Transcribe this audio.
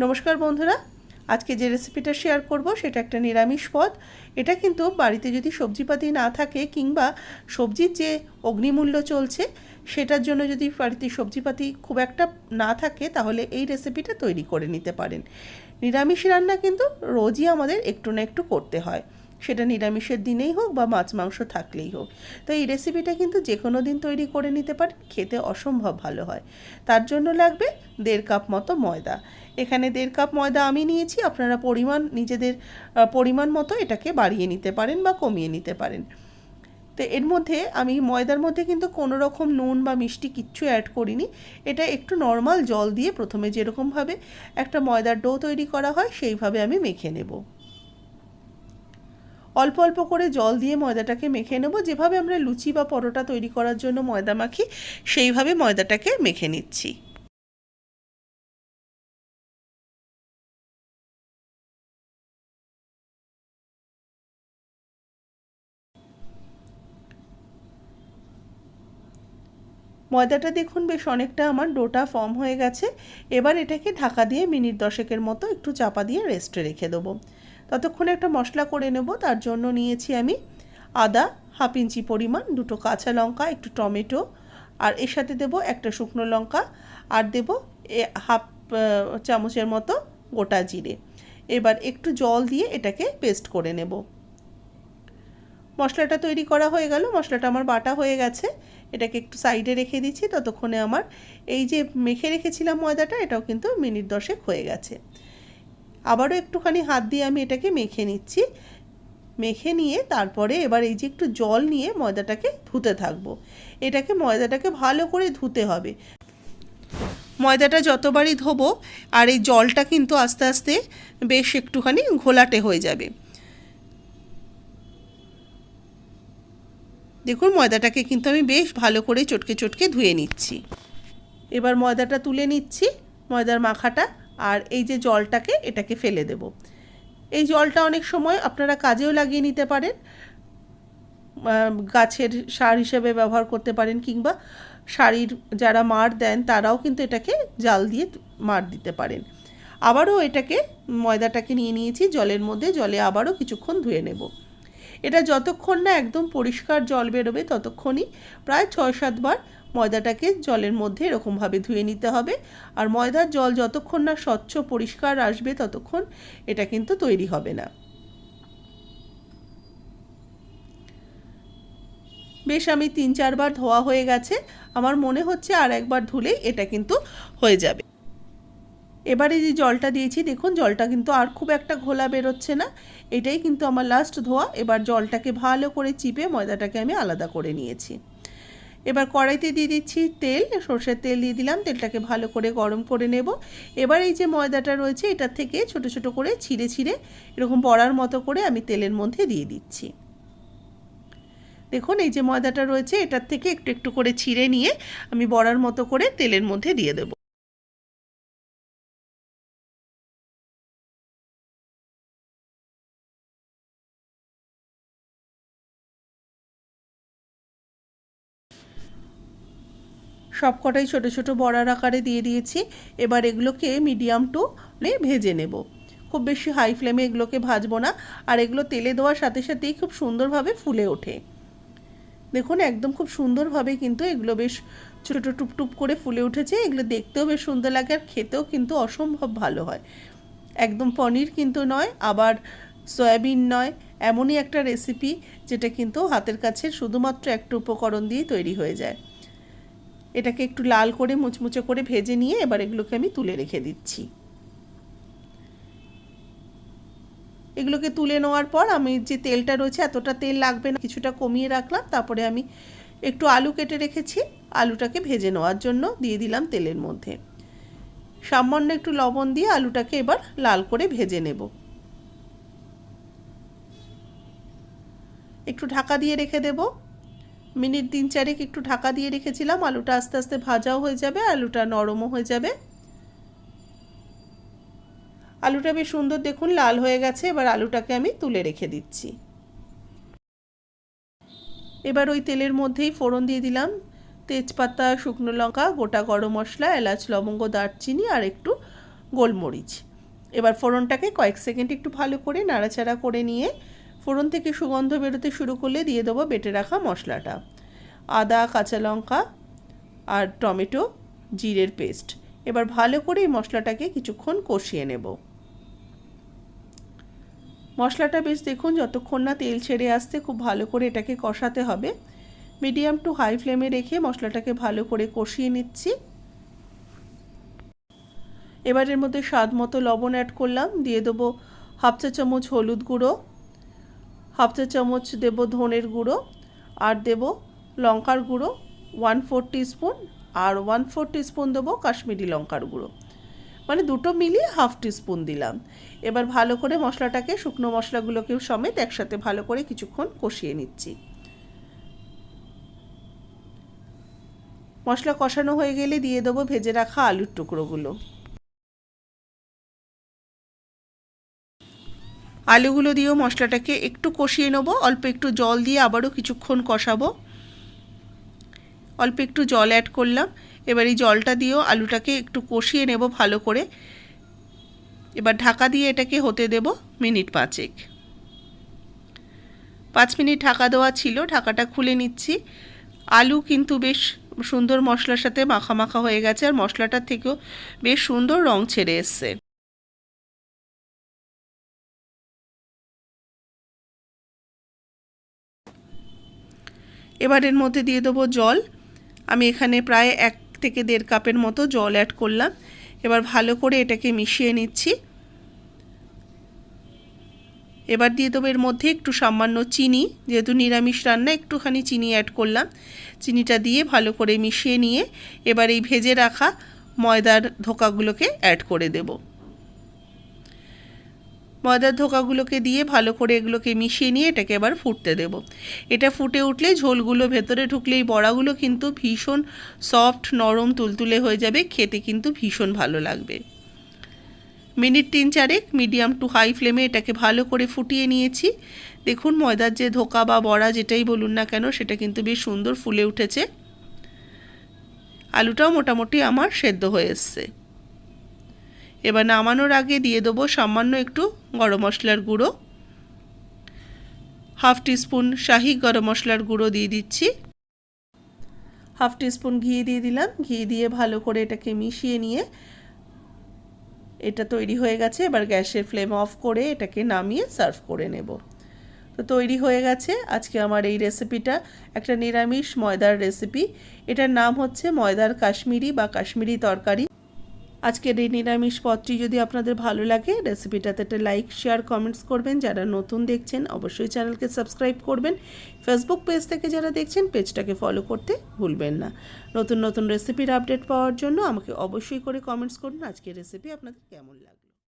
নমস্কার বন্ধুরা, আজকে যে রেসিপিটা শেয়ার করব সেটা একটা নিরামিষ পদ। এটা কিন্তু বাড়িতে যদি সবজিপাতি না থাকে কিংবা সবজির যে অগ্নিমূল্য চলছে, সেটার জন্য যদি বাড়িতে সবজিপাতি খুব একটা না থাকে, তাহলে এই রেসিপিটা তৈরি করে নিতে পারেন। নিরামিষ রান্না কিন্তু রোজই আমাদের একটু না একটু করতে হয়। সেটা নিরামিষের দিনেই হোক বা মাছ মাংস থাকলেই হোক। তো এই রেসিপিটা কিন্তু যে কোনো দিন তৈরি করে নিতে পারেন, খেতে অসম্ভব ভালো হয়। তার জন্য লাগবে দেড় কাপ মতো ময়দা। এখানে দেড় কাপ ময়দা আমি নিয়েছি, আপনারা পরিমাণ, নিজেদের পরিমাণ মতো এটাকে বাড়িয়ে নিতে পারেন বা কমিয়ে নিতে পারেন। তো এর মধ্যে আমি ময়দার মধ্যে কিন্তু কোনো রকম নুন বা মিষ্টি কিচ্ছু অ্যাড করিনি। এটা একটু নর্মাল জল দিয়ে প্রথমে যেরকমভাবে একটা ময়দার ডো তৈরি করা হয়, সেইভাবে আমি মেখে নেব। অল্প অল্প করে জল দিয়ে ময়দাটাকে মেখে নেব। যেভাবে আমরা লুচি বা পরোটা তৈরি করার জন্য ময়দা মাখি, সেইভাবে ময়দাটাকে মেখে নিচ্ছি। ময়দাটা দেখুন বেশ অনেকটা আমার ডোটা ফর্ম হয়ে গেছে। এবার এটাকে ঢাকা দিয়ে মিনিট দশেকের মতো একটু চাপা দিয়ে রেস্টে রেখে দেবো। ততক্ষণে একটা মশলা করে নেব, তার জন্য নিয়েছি আমি আদা, হাফ ইঞ্চি পরিমাণ, দুটো কাঁচা লঙ্কা, একটু টমেটো, আর এর সাথে দেব একটা শুকনো লঙ্কা, আর দেব এ হাফ চামচের মতো গোটা জিরে। এবার একটু জল দিয়ে এটাকে পেস্ট করে নেব। মশলাটা তৈরি করা হয়ে গেল, মশলাটা আমার বাটা হয়ে গেছে। এটাকে একটু সাইডে রেখে দিচ্ছি, ততক্ষণে আমার এই যে মেখে রেখেছিলাম ময়দাটা, এটাও কিন্তু মিনিট দশেক হয়ে গেছে। আবারও একটুখানি হাত দিয়ে আমি এটাকে মেখে নিচ্ছি। মেখে নিয়ে তারপরে এবার এই যে একটু জল নিয়ে ময়দাটাকে ধুতে থাকব। এটাকে ময়দাটাকে ভালো করে ধুতে হবে। ময়দাটা যতবারই ধোবো, আর এই জলটা কিন্তু আস্তে আস্তে বেশ একটুখানি ঘোলাটে হয়ে যাবে। দেখুন, ময়দাটাকে কিন্তু আমি বেশ ভালো করে চটকে চটকে ধুয়ে নিচ্ছি। এবার ময়দাটা তুলে নিচ্ছি, ময়দার মাখাটা, আর এই যে জলটাকে এটাকে ফেলে দেব। এই জলটা অনেক সময় আপনারা কাজেও লাগিয়ে নিতে পারেন গাছের সার হিসেবে ব্যবহার করতে পারেন, কিংবা শাড়ির যারা মার দেন, তারাও কিন্তু এটাকে জাল দিয়ে মার দিতে পারেন। আবারও এটাকে, ময়দাটাকে নিয়ে নিয়েছি, জলের মধ্যে, জলে আবারও কিছুক্ষণ ধুয়ে নেব। এটা যতক্ষণ না একদম পরিষ্কার জল বেরোবে ততক্ষণই প্রায় ছয় সাতবার ময়দাটাকে জলের মধ্যে এরকমভাবে ধুয়ে নিতে হবে। আর ময়দার জল যতক্ষণ না স্বচ্ছ, পরিষ্কার আসবে ততক্ষণ এটা কিন্তু তৈরি হবে না। বেশ আমি তিন চারবার ধোয়া হয়ে গেছে। আমার মনে হচ্ছে আর একবার ধুলেই এটা কিন্তু হয়ে যাবে। এবারে যে জলটা দিয়েছি, দেখুন জলটা কিন্তু আর খুব একটা ঘোলা বেরোচ্ছে না। এটাই কিন্তু আমার লাস্ট ধোয়া। এবার জলটাকে ভালো করে চিপে ময়দাটাকে আমি আলাদা করে নিয়েছি। এবার কড়াইতে দিয়ে দিচ্ছি তেল, সর্ষের তেল দিয়ে দিলাম। তেলটাকে ভালো করে গরম করে নেব। এবার এই যে ময়দাটা রয়েছে এটার থেকে ছোট ছোট করে ছিঁড়ে ছিঁড়ে এরকম বড়ার মতো করে আমি তেলের মধ্যে দিয়ে দিচ্ছি। দেখুন এই যে ময়দাটা রয়েছে, এটার থেকে একটু একটু করে ছিঁড়ে নিয়ে আমি বড়ার মতো করে তেলের মধ্যে দিয়ে দেবো। সব কটাই ছোটো ছোটো বড়ার আকারে দিয়ে দিয়েছি। এবার এগুলোকে মিডিয়াম টু ভেজে নেব। খুব বেশি হাই ফ্লেমে এগুলোকে ভাজবো না। আর এগুলো তেলে দেওয়ার সাথে সাথেই খুব সুন্দরভাবে ফুলে ওঠে। দেখুন, একদম খুব সুন্দরভাবে কিন্তু এগুলো বেশ ছোটো টুপ টুপ করে ফুলে উঠেছে। এগুলো দেখতেও বেশ সুন্দর লাগে আর খেতেও কিন্তু অসম্ভব ভালো হয়। একদম পনির কিন্তু নয়, আবার সয়াবিন নয়, এমনই একটা রেসিপি যেটা কিন্তু হাতের কাছে শুধুমাত্র একটা উপকরণ দিয়েই তৈরি হয়ে যায়। এটাকে একটু লাল করে মুচমুচে করে ভেজে নিয়ে এবার এগুলোকে আমি তুলে রেখে দিচ্ছি। এগুলোকে তুলে নেওয়ার পর আমি যে তেলটা রয়েছে এতটা তেল লাগবে না, কিছুটা কমিয়ে রাখলাম, তারপরে আমি একটু আলু কেটে রেখেছি, আলুটাকে ভেজে নেওয়ার জন্য দিয়ে দিলাম তেলের মধ্যে। সামান্য একটু লবণ দিয়ে আলুটাকে এবার লাল করে ভেজে নেব। একটু ঢাকা দিয়ে রেখে দেবো। মিনিট তিন চারেক একটু ঢাকা দিয়ে রেখেছিলাম, আলুটা আস্তে আস্তে ভাজাও হয়ে যাবে, আলুটা নরমও হয়ে যাবে। আলুটা বেশ সুন্দর দেখুন, লাল হয়ে গেছে, এবার আলুটাকে আমি তুলে রেখে দিচ্ছি। এবার ওই তেলের মধ্যেই ফোড়ন দিয়ে দিলাম, তেজপাতা, শুকনো লঙ্কা, গোটা গরম মশলা, এলাচ, লবঙ্গ, দারচিনি আর একটু গোলমরিচ। এবার ফোড়নটাকে কয়েক সেকেন্ড একটু ভালো করে নাড়াচাড়া করে নিয়ে ফোড়ন থেকে সুগন্ধ বেরোতে শুরু করলে দিয়ে দেবো বেটে রাখা মশলাটা। আদা, কাঁচা লঙ্কা আর টমেটো, জিরের পেস্ট। এবার ভালো করে এই মশলাটাকে কিছুক্ষণ কষিয়ে নেব। মশলাটা বেশ দেখুন যতক্ষণ না তেল ছেড়ে আসতে খুব ভালো করে এটাকে কষাতে হবে। মিডিয়াম টু হাই ফ্লেমে রেখে মশলাটাকে ভালো করে কষিয়ে নিচ্ছি। এবার এর মধ্যে স্বাদ মতো লবণ অ্যাড করলাম। দিয়ে দেবো হাফ চা চামচ হলুদ গুঁড়ো। হাফ চা চামচ দেব ধনের গুঁড়ো আর দেব লঙ্কার গুঁড়ো ওয়ান ফোর স্পুন আর ওয়ান ফোর স্পুন দেবো কাশ্মীরি লঙ্কার গুঁড়ো। মানে দুটো মিলিয়ে হাফ স্পুন দিলাম। এবার ভালো করে মশলাটাকে, শুকনো মশলাগুলোকে সমেত একসাথে ভালো করে কিছুক্ষণ কষিয়ে নিচ্ছি। মশলা কষানো হয়ে গেলে দিয়ে দেবো ভেজে রাখা আলুর টুকরোগুলো। আলুগুলো দিয়েও মশলাটাকে একটু কষিয়ে নেব, অল্প একটু জল দিয়ে আবারও কিছুক্ষণ কষাবো। অল্প একটু জল অ্যাড করলাম, এবার এই জলটা দিয়েও আলুটাকে একটু কষিয়ে নেব ভালো করে। এবার ঢাকা দিয়ে এটাকে হতে দেব মিনিট পাঁচেক। পাঁচ মিনিট ঢাকা দেওয়া ছিল, ঢাকাটা খুলে নিচ্ছি। আলু কিন্তু বেশ সুন্দর মশলার সাথে মাখা মাখা হয়ে গেছে, আর মশলাটার থেকেও বেশ সুন্দর রং ছেড়ে এসছে। এবার এর মধ্যে দিয়ে দেবো জল। আমি এখানে প্রায় এক থেকে দেড় কাপের মতো জল অ্যাড করলাম। এবার ভালো করে এটাকে মিশিয়ে নিচ্ছি। এবার দিয়ে দেবো এর মধ্যে একটু সামান্য চিনি। যেহেতু নিরামিষ রান্না, একটুখানি চিনি অ্যাড করলাম। চিনিটা দিয়ে ভালো করে মিশিয়ে নিয়ে এবার এই ভেজে রাখা ময়দার ধোকাগুলোকে অ্যাড করে দেবো। ময়দার ধোকাগুলোকে দিয়ে ভালো করে এগুলোকে মিশিয়ে নিয়ে এটাকে এবার ফুটতে দেব। এটা ফুটে উঠলে ঝোলগুলো ভেতরে ঢুকলেই বড়াগুলো কিন্তু ভীষণ সফট, নরম, তুলতুলে হয়ে যাবে। খেতে কিন্তু ভীষণ ভালো লাগবে। মিনিট তিন চারেক মিডিয়াম টু হাই ফ্লেমে এটাকে ভালো করে ফুটিয়ে নিয়েছি। দেখুন ময়দার যে ধোকা বা বড়া যেটাই বলুন না কেন, সেটা কিন্তু বেশ সুন্দর ফুলে উঠেছে। আলুটাও মোটামুটি আমার সেদ্ধ হয়ে এসছে। এবার নামানোর আগে দিয়ে দেবো সামান্য একটু গরম মশলার গুঁড়ো। হাফ টিস্পুন শাহি গরম মশলার গুঁড়ো দিয়ে দিচ্ছি। হাফ টিস্পুন ঘি দিয়ে দিলাম। ঘি দিয়ে ভালো করে এটাকে মিশিয়ে নিয়ে এটা তৈরি হয়ে গেছে। এবার গ্যাসের ফ্লেম অফ করে এটাকে নামিয়ে সার্ভ করে নেব। তো তৈরি হয়ে গেছে। আজকে আমার এই রেসিপিটা একটা নিরামিষ ময়দার রেসিপি। এটার নাম হচ্ছে ময়দার কাশ্মীরি বা কাশ্মীরি তরকারি। আজকের এই নিরামিষ পদটি যদি আপনাদের ভালো লাগে, রেসিপিটাতে একটা লাইক, শেয়ার কমেন্টস করবেন। যারা নতুন দেখছেন, অবশ্যই চ্যানেলকে সাবস্ক্রাইব করবেন। ফেসবুক পেজ থেকে যারা দেখছেন পেজটাকে ফলো করতে ভুলবেন না। নতুন নতুন রেসিপির আপডেট পাওয়ার জন্য আমাকে অবশ্যই করে কমেন্টস করুন। আজকের রেসিপি আপনাদের কেমন লাগল?